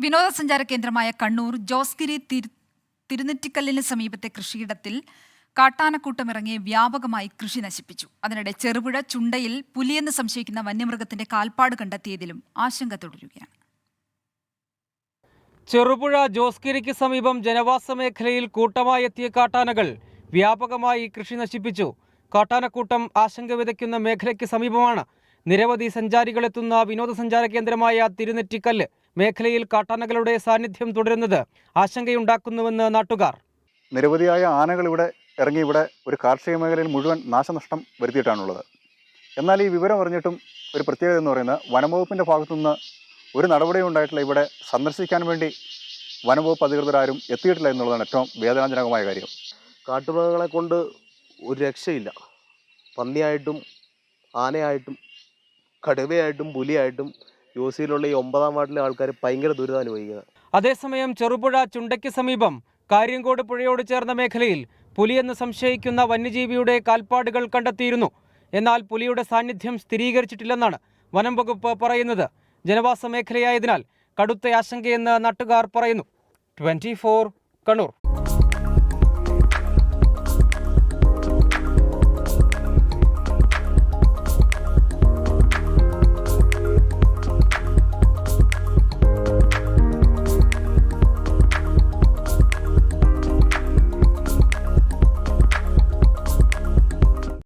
വിനോദസഞ്ചാര കേന്ദ്രമായ കണ്ണൂർ ജോസ്ഗിരി തിരു- തിരുനെറ്റിക്കല്ലിന് സമീപത്തെ കൃഷിയിടത്തിൽ കാട്ടാനക്കൂട്ടമിറങ്ങി വ്യാപകമായി കൃഷി നശിപ്പിച്ചു. അതിനിടെ ചെറുപുഴ ചുണ്ടയിൽ പുലിയെന്ന് സംശയിക്കുന്ന വന്യമൃഗത്തിന്റെ കാൽപ്പാട് കണ്ടെത്തിയതിലും ആശങ്ക തുടരുകയാണ്. ചെറുപുഴ ജോസ്ഗിരിക്ക് സമീപം ജനവാസ മേഖലയിൽ കൂട്ടമായി എത്തിയ കാട്ടാനകൾ വ്യാപകമായി കൃഷി നശിപ്പിച്ചു. കാട്ടാനക്കൂട്ടം ആശങ്ക വിതയ്ക്കുന്ന മേഖലയ്ക്ക് സമീപമാണ്. നിരവധി സഞ്ചാരികളെത്തുന്ന വിനോദസഞ്ചാര കേന്ദ്രമായ തിരുനെറ്റിക്കല്ല് മേഖലയിൽ കാട്ടാനകളുടെ സാന്നിധ്യം തുടരുന്നത് ആശങ്കയുണ്ടാക്കുന്നുവെന്ന് നാട്ടുകാർ. നിരവധിയായ ആനകൾ ഇവിടെ ഇറങ്ങി ഇവിടെ ഒരു കാർഷിക മേഖലയിൽ മുഴുവൻ നാശനഷ്ടം വരുത്തിയിട്ടാണുള്ളത്. എന്നാൽ ഈ വിവരം അറിഞ്ഞിട്ടും ഒരു പ്രത്യേകത എന്ന് പറയുന്നത് വനംവകുപ്പിന്റെ ഭാഗത്തുനിന്ന് ഒരു നടപടിയും ഉണ്ടായിട്ടില്ല. ഇവിടെ സന്ദർശിക്കാൻ വേണ്ടി വനംവകുപ്പ് അധികൃതരാരും എത്തിയിട്ടില്ല എന്നുള്ളതാണ് ഏറ്റവും വേദനാജനകമായ കാര്യം. കാട്ടുമൃഗങ്ങളെ കൊണ്ട് ഒരു രക്ഷയില്ല. പന്നിയായിട്ടും ആനയായിട്ടും കടുവയായിട്ടും പുലിയായിട്ടും യോസിയിലുള്ള ഈ ഒമ്പതാം വാർഡിലെ ആൾക്കാർ ഭയങ്കര ദുരിതം അനുഭവിക്കുന്നത്. അതേസമയം ചെറുപുഴ ചുണ്ടയ്ക്ക് സമീപം കാര്യങ്കോട് പുഴയോട് ചേർന്ന മേഖലയിൽ പുലിയെന്ന് സംശയിക്കുന്ന വന്യജീവിയുടെ കാൽപ്പാടുകൾ കണ്ടെത്തിയിരുന്നു. എന്നാൽ പുലിയുടെ സാന്നിധ്യം സ്ഥിരീകരിച്ചിട്ടില്ലെന്നാണ് വനം വകുപ്പ് പറയുന്നത്. ജനവാസ മേഖലയായതിനാൽ കടുത്ത ആശങ്കയെന്ന് നാട്ടുകാർ പറയുന്നു. ട്വന്റി കണ്ണൂർ.